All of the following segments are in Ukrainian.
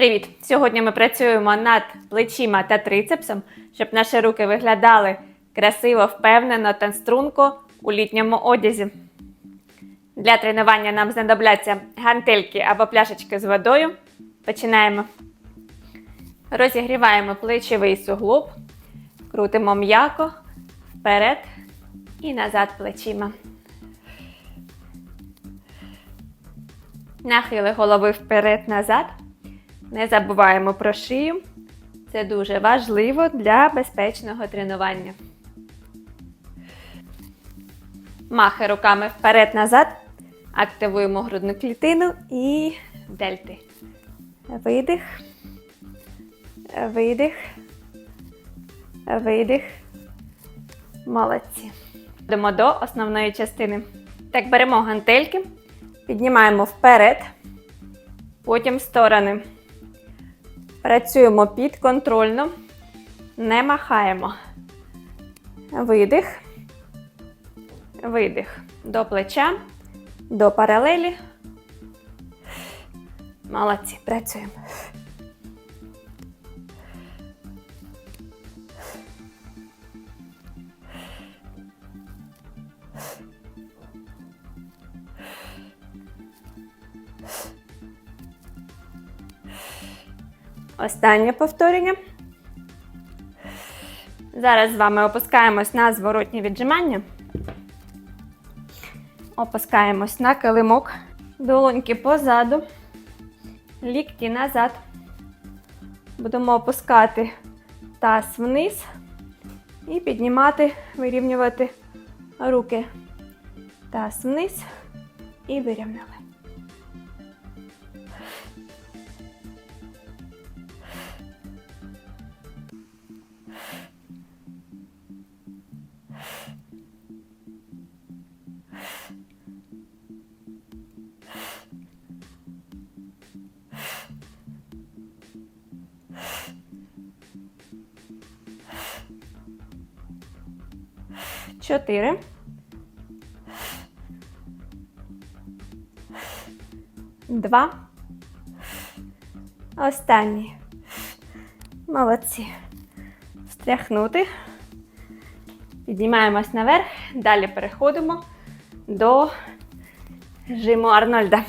Привіт! Сьогодні ми працюємо над плечима та трицепсом, щоб наші руки виглядали красиво, впевнено та струнко у літньому одязі. Для тренування нам знадобляться гантельки або пляшечки з водою. Починаємо. Розігріваємо плечовий суглоб, крутимо м'яко вперед і назад плечима. Нахили голови вперед-назад. Не забуваємо про шию. Це дуже важливо для безпечного тренування. Махи руками вперед-назад. Активуємо грудну клітину і дельти. Видих. Видих. Видих. Молодці. Йдемо до основної частини. Так, беремо гантельки, піднімаємо вперед, потім в сторони. Працюємо підконтрольно, не махаємо. Видих, видих до плеча, до паралелі. Молодці, працюємо. Останнє повторення. Зараз з вами опускаємось на зворотні віджимання. Опускаємось на килимок. Долоньки позаду, лікті назад. Будемо опускати таз вниз і піднімати, вирівнювати руки. Таз вниз і вирівняли. Чотири. Два. Останній. Молодці. Стряхнути. Піднімаємось наверх. Далі переходимо до жиму Арнольда.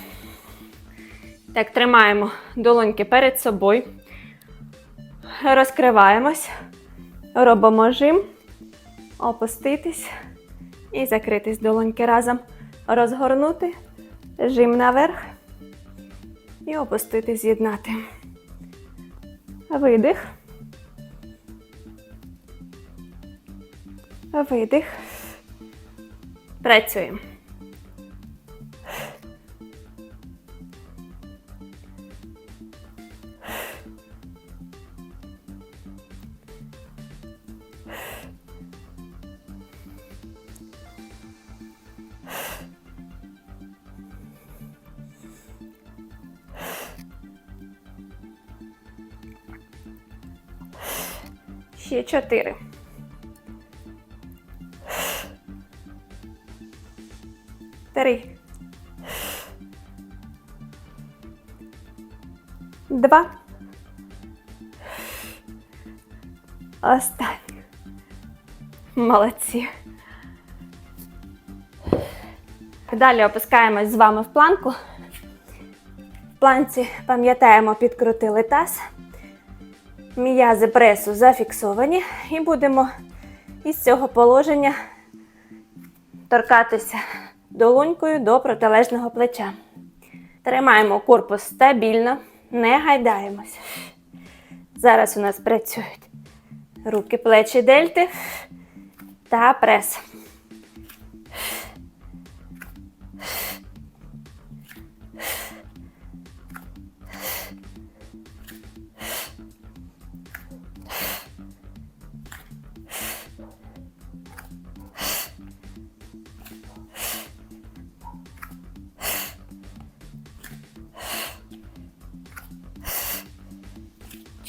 Так, тримаємо долоньки перед собою. Розкриваємось. Робимо жим опуститись і закритись долоньки разом. Розгорнути, жим наверх і опуститись, з'єднати. Видих. Видих. Працюємо. Ще чотири. Три. Два. Останній. Молодці. Далі опускаємось з вами в планку. В планці пам'ятаємо, підкрутили таз. М'язи пресу зафіксовані і будемо із цього положення торкатися долонькою до протилежного плеча. Тримаємо корпус стабільно, не гайдаємося. Зараз у нас працюють руки, плечі, дельти та прес.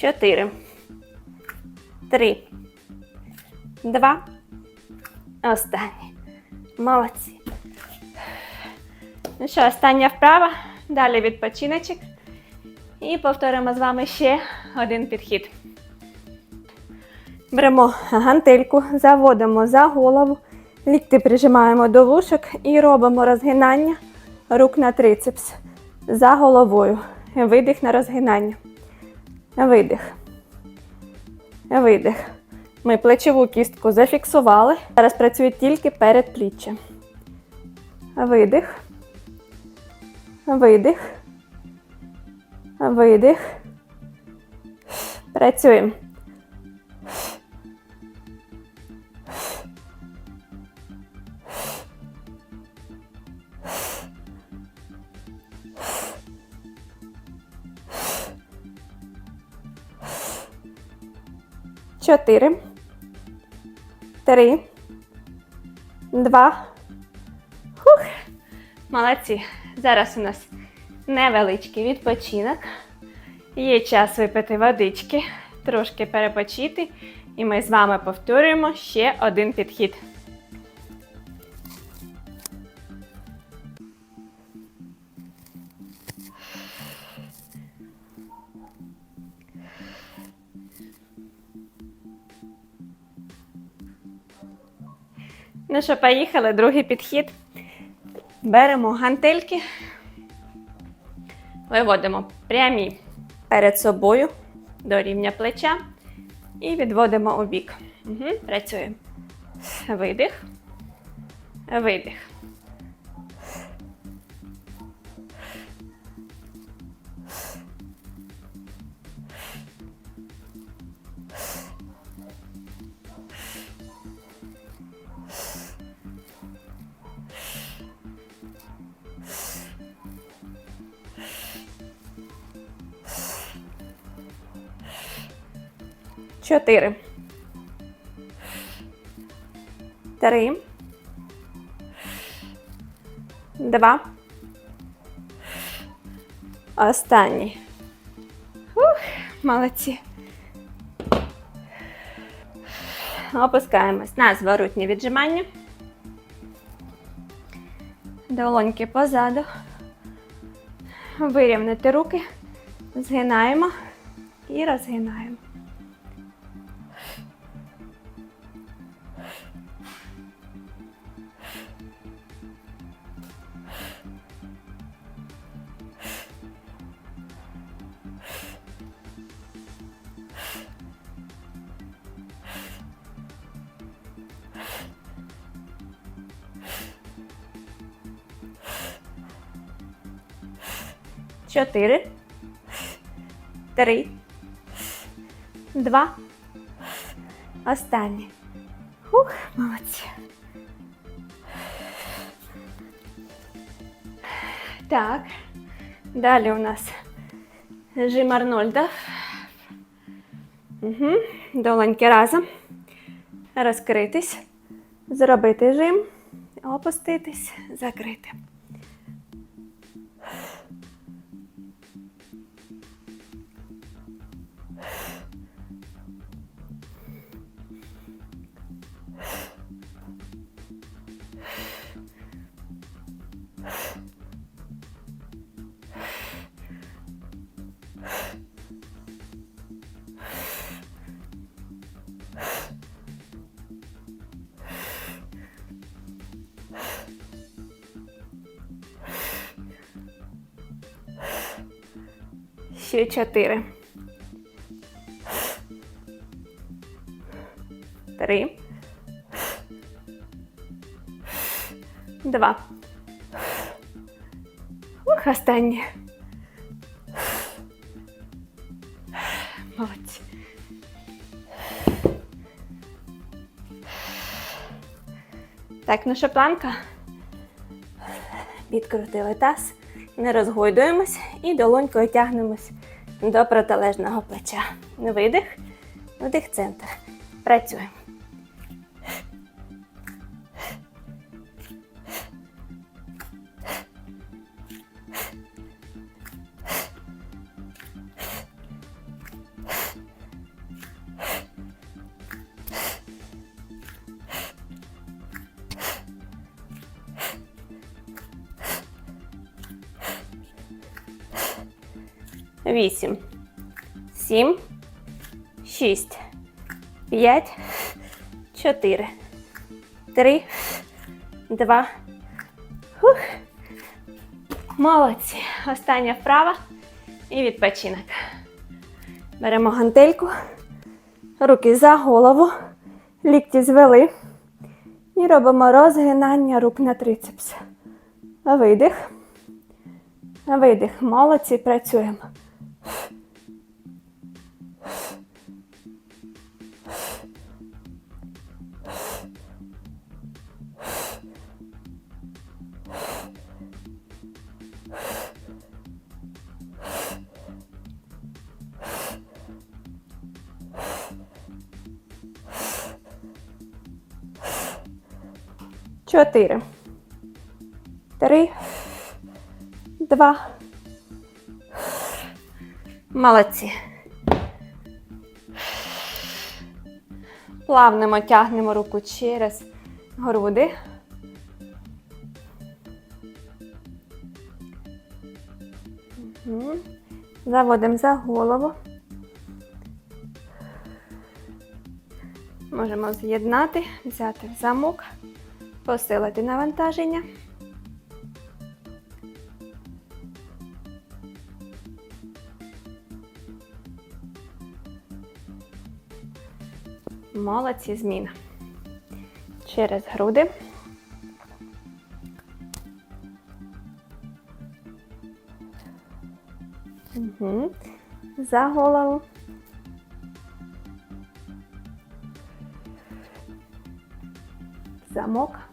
Чотири. Три. Два. Останній. Молодці. Ну що, остання вправа. Далі відпочиночок. І повторимо з вами ще один підхід. Беремо гантельку, заводимо за голову, лікти прижимаємо до вушок і робимо розгинання рук на трицепс за головою. Видих на розгинання. Видих. Видих. Ми плечову кістку зафіксували. Зараз працює тільки перед пліччям. Видих. Видих. Видих. Працюємо. Чотири. Три. Два. Хух. Молодці. Зараз у нас невеличкий відпочинок. Є час випити водички, трошки перепочити. І ми з вами повторюємо ще один підхід. Ну що, поїхали, другий підхід. Беремо гантельки, виводимо прямі перед собою до рівня плеча і відводимо у бік. Угу, працюємо. Видих. Видих. Чотири. Три. Два. Останній. Ух, молодці. Опускаємось на зворотні віджимання. Долоньки позаду. Вирівнити руки. Згинаємо і розгинаємо. Чотири. Три. Два. Останнє. Ух, молодці. Так. Далі у нас жим Арнольда. Угу. Долоньки разом. Розкритись. Зробити жим. Опуститись, закрити. Ще чотири. Три. Два. Ух, останнє. Молодці. Так, ну що, планка? Підкрутили таз, не розгойдуємось і долонькою тягнемось до протилежного плеча. Видих, вдих, центр. Працюємо. Вісім, сім, шість, п'ять, чотири, три, два. Хух. Молодці. Остання вправа і відпочинок. Беремо гантельку, руки за голову, лікті звели і робимо розгинання рук на трицепс. Видих. Видих. Молодці, працюємо. Чотири. Три. Два. Молодці. Плавнемо тягнемо руку через груди. Заводимо за голову. Можемо з'єднати, взяти в замок, посилити навантаження. Молодці зміна. Через груди. Угу. За голову. Замок.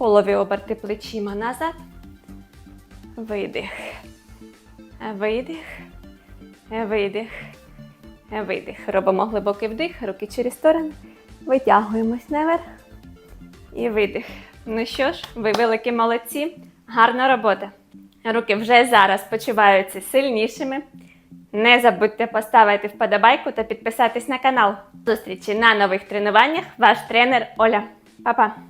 Колові оберти плечима назад. Видих. Видих. Видих. Видих. Робимо глибокий вдих, руки через сторони. Витягуємось наверх. І видих. Ну що ж, ви великі молодці. Гарна робота. Руки вже зараз почуваються сильнішими. Не забудьте поставити вподобайку та підписатись на канал. Зустрічі на нових тренуваннях. Ваш тренер Оля. Па-па!